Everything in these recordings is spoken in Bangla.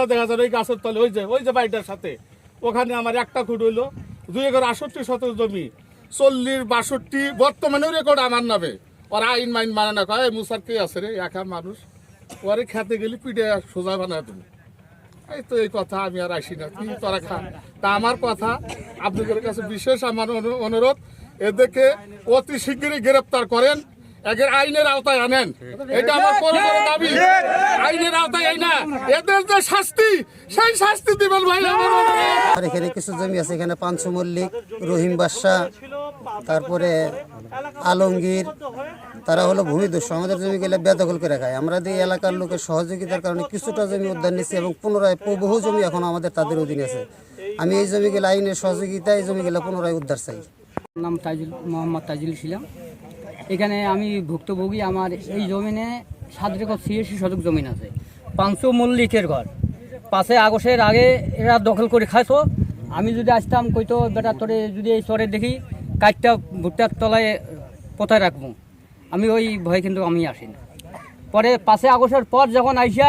নম্বরটা দেখা যায় ওই গাছের তলে, ওই যে ওই যে বাড়িটার সাথে। ওখানে আমার একটা খুঁট হইল, দুই একর আষট্টি শতক জমি, চল্লিশ বাষট্টি, বর্তমানে রেকর্ড আমার নামে। ওরা আইন মাইন মানে না, কয় মুসার কে আছে রে? একা মানুষ? ওরে খেতে গেলে, পিঠে সোজা বানায় তুমি এই তো এই কথা, আমি আর আসি না। কি তোরা খা। তা আমার কথা, আপনাদের কাছে বিশেষ আমার অনু- অনুরোধ, এদেরকে অতি শিগগিরই গ্রেপ্তার করেন। একের আইনের আওতায় আনেন। এটা আমার বড় বড় দাবি। আইনের আওতায় না। এদের যে শাস্তি সেই শাস্তি দিবেন ভাই আমার আর এখানে কিছু জমি আছে এখানে পাঁচশো মল্লিক রহিম বাদশাহ তারপরে আলমগীর তারা হলো ভূমি ভূমিদস্যু। আমাদের জমি গেলে বেদখল করে খায়। আমরা এই এলাকার লোকের সহযোগিতার কারণে কিছুটা জমি উদ্ধার নিচ্ছি এবং পুনরায় বহু জমি এখন আমাদের তাদের অধীনে আছে। আমি এই জমি গেলে আইনের সহযোগিতা এই জমি গেলে পুনরায় উদ্ধার চাই। নাম তাজুল মোহাম্মদ তাজুল ছিলাম। এখানে আমি ভুক্তভোগী, আমার এই জমিনে সাত রেকর্ড ছিয়াশি শতক জমিন আছে। পাঁচশো মল্লিকের ঘর। পাশে আগস্টের আগে এরা দখল করে খাইছো। আমি যদি আসতাম, কইতো, বেটা, তোরে যদি এই চরে দেখি, কাঠটা ভুট্টার তলায় পোথায় রাখব। আমি ওই ভয় কিন্তু আমি আসি না। পরে পাশে আগস্টের পর যখন আইসা,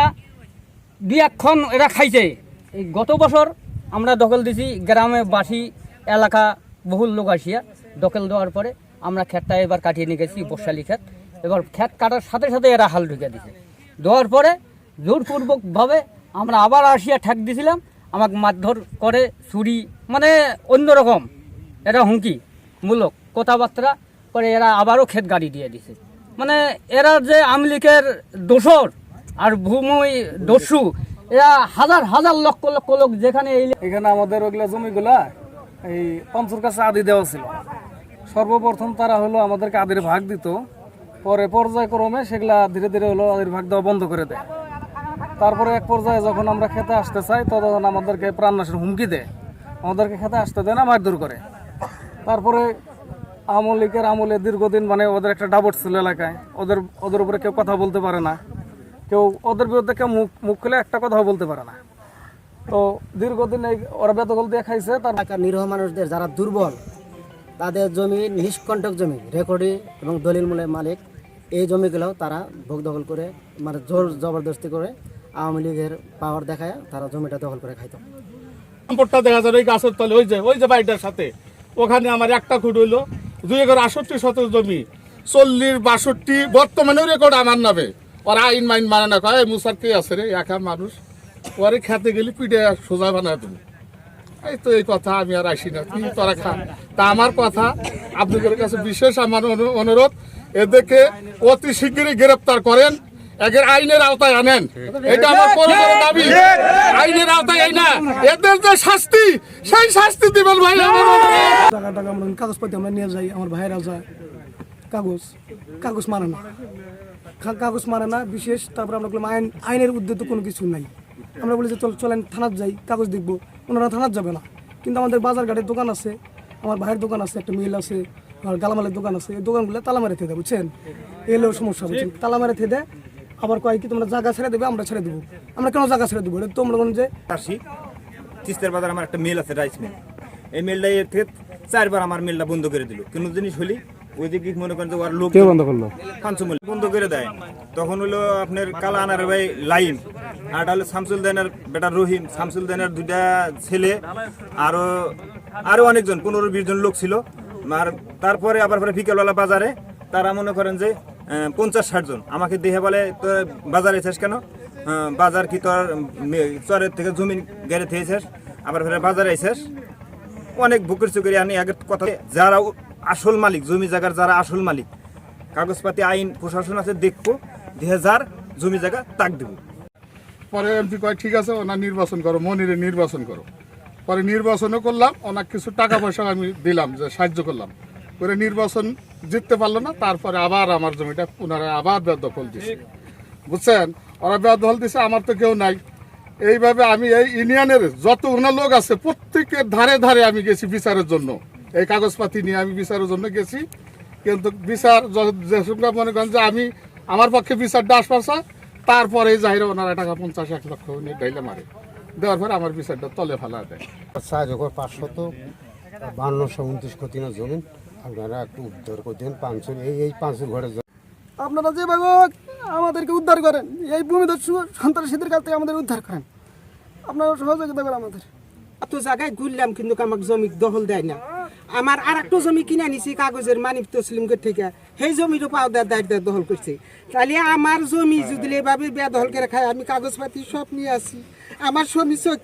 দুই একক্ষণ এরা খাইছে। এই গত বছর আমরা দখল দিছি গ্রামে বাসি এলাকা, বহুল লোক আসিয়া দখল দেওয়ার পরে আমরা ক্ষেতটা এবার কাটিয়ে নিয়ে গেছি, বর্ষালি ক্ষেত। এবার ক্ষেত কাটার সাথে সাথে এরা হাল ঢুকে দিছে। দেওয়ার পরে জোরপূর্বকভাবে আমরা আবার আসিয়া ঠেক দিছিলাম, আমাকে মারধর করে ছুরি মানে অন্যরকম এটা হুমকি মূলক কথাবার্তা করে এরা আবারও ক্ষেত গাড়ি দিয়ে দিছে। মানে এরা যে আমলিকের দোসর আর ভূমি দস্যু, এরা হাজার হাজার লক্ষ লক্ষ লোক যেখানে এখানে আমাদের ওগুলা জমিগুলা এই পঞ্চুর কাছে আদি দেওয়া ছিল। সর্বপ্রথম তারা হলো আমাদেরকে আদির ভাগ দিত। পরে পর্যায়ক্রমে সেগুলা ধীরে ধীরে হলো আদির ভাগ দেওয়া বন্ধ করে দেয়। তারপরে এক পর্যায়ে যখন আমরা খেতে আসতে চাই তখন আমাদেরকে প্রাণনাশের হুমকি দেয়। আমাদেরকে খেতে আসতে দেয় না, মারধর করে। তারপরে আওয়ামী লীগের আমলে দীর্ঘদিন মানে ওদের একটা ডাবট ছিল এলাকায়। ওদের ওদের উপরে কেউ কথা বলতে পারে না। কেউ, ওদের বিরুদ্ধে কেউ মুখ মুখ খুলে একটা কথাও বলতে পারে না। তো দীর্ঘদিন এই ওরা বেদখল দিয়ে খাইছে তার নিরীহ মানুষদের যারা দুর্বল তাদের জমি, নিষ্কণ্টক জমি, রেকর্ডি এবং দলিল মালিক, এই জমিগুলো তারা ভোগ দখল করে মানে জোর জবরদস্তি করে আওয়ামী লীগের পাওয়ার দেখায়, তারা জমিটা দখল করে খাইতো। নম্বরটা দেখা যায় ওই গাছের তলে, ওই যে ওই যে বাড়িটার সাথে। ওখানে আমার একটা খুঁট হইল, দুই একর আষট্টি শতক জমি, চল্লিশ বাষট্টি বর্তমানে রেকর্ড আমার নামে। ওরা আইন মাইন মানে না, কয়, "এই মুসার কে আছে রে? একা মানুষ। ওরে খেতে গেলে পিঠে সোজা বানায় তুমি এই তো এই কথা, আমি আর আসি না। খা। তা আমার কথা, আপনাদের কাছে বিশেষ আমার অনুরোধ এদেরকে অতি শিগগিরই গ্রেপ্তার করেন একের আইনের আওতায় আনেন। এটা আইনের আওতায় এদের যে শাস্তি, সেই শাস্তি দিবেন ভাই। টাকা আমরা নিয়ে যাই, আমার ভাইয়েরা যায়। কাগজ কাগজ মানে না। কাগজ মানে না, বিশেষ তারপর আমরা বললাম, আইন আইনের উদ্দেশ্য কোনো কিছু নাই। আমরা বলি যে, চল চলেন থানার যাই, কাগজ দেখব। ওনারা থানার যাবে না। কিন্তু আমাদের বাজার ঘাটের দোকান আছে আমার ভাইয়ের দোকান আছে একটা মিল আছে আর গালামালের দোকান আছে এই দোকানগুলো তালা মারে থেকে দেয় বুঝছেন? এলো সমস্যা বুঝছেন? তালা মারে থেকে দেয় আবার কয় কি তোমরা জায়গা ছেড়ে দেবে আমরা ছেড়ে দেবো। আমরা কেন জায়গা ছেড়ে দেবো? এটা তোমরা মনে যে আসি তিস্তার বাজার আমার একটা মিল আছে রাইস মিল। এই মিলটা এর থেকে চারবার আমার মিলটা বন্ধ করে দিল। কোনো জিনিস হলি ওই দিকে মনে করেন যে ওর লোক বন্ধ করল? পাঁচশো মিল বন্ধ করে দেয়। তখন হলো আপনার কালা আনার ভাই লাইন, আর হলো শামসুল দেনের বেটা রহিম। শামসুল দেনের দুইটা ছেলে, আরও আরও অনেকজন, পনেরো বিশ জন লোক ছিল। আর তারপরে আবার পরে বিকেলবেলা বাজারে, তারা মনে করেন যে পঞ্চাশ ষাট জন। আমাকে দেখে বলে তো বাজারে এসেছ কেন? বাজার কি তোর চরের থেকে জমিন গেড়ে থেয়েছিস আবার ফেরে বাজারে এসেছ অনেক বুকের চুকের আনি, আগের কথা যারা আসল মালিক, জমি জায়গার যারা আসল মালিক, কাগজপাতি, আইন, প্রশাসন আছে, দেখব। হাজার জমি জায়গা তাক দেবো। পরে এমপি কয়, ঠিক আছে, ওনার নির্বাচন করো, মনিরে নির্বাচন করো। পরে নির্বাচনও করলাম ওনার কিছু টাকা পয়সা আমি দিলাম, যে সাহায্য করলাম। করে নির্বাচন জিততে পারল না, তারপরে আবার আমার জমিটা পুনরায় আবার বেদখল দিছে। বুঝছেন? ওরা বেদখল দিছে, আমার তো কেউ নাই। এইভাবে আমি এই ইউনিয়নের যত ওনার লোক আছে, প্রত্যেকের ধারে ধারে আমি গেছি বিচারের জন্য। এই কাগজপাতি নিয়ে আমি বিচারের জন্য গেছি। কিন্তু বিচার য- যে সঙ্গে মনে করেন যে আমি আমার পক্ষে বিচারটা আসপাশা তারপরে যাইরে ওনারা টাকা পঞ্চাশ এক লক্ষ উনি ডাইলে মারে। দেওয়ার পরে আমার বিচারটা তলে ফেলা দেয়। চার একর পাঁচশত বান্নশো উনত্রিশ কোটিনা জমি আপনারা একটু উদ্ধার করে দেন পাঁচশো এই এই পাঁচশো ঘরে আপনারা যেভাবে হোক আমাদেরকে উদ্ধার করেন। এই ভূমিদস্যু সন্ত্রাসীদের কাছ থেকে আমাদের উদ্ধার করেন। আপনারা সহযোগিতা করেন আমাদের। এত জায়গায় ঘুরলাম কিন্তু আমাকে জমি দখল দেয় না। আমার আর একটা জমি কিনে নিছি কাগজের মানিক তসলিমকে থেকে। সেই জমিরও দেয় দায়িত্ব দখল করছে। তাহলে আমার জমি যদি এভাবে বেদখল করে খায়, আমি কাগজপাতি সব নিয়ে আসি। আমার স্বামী চোখ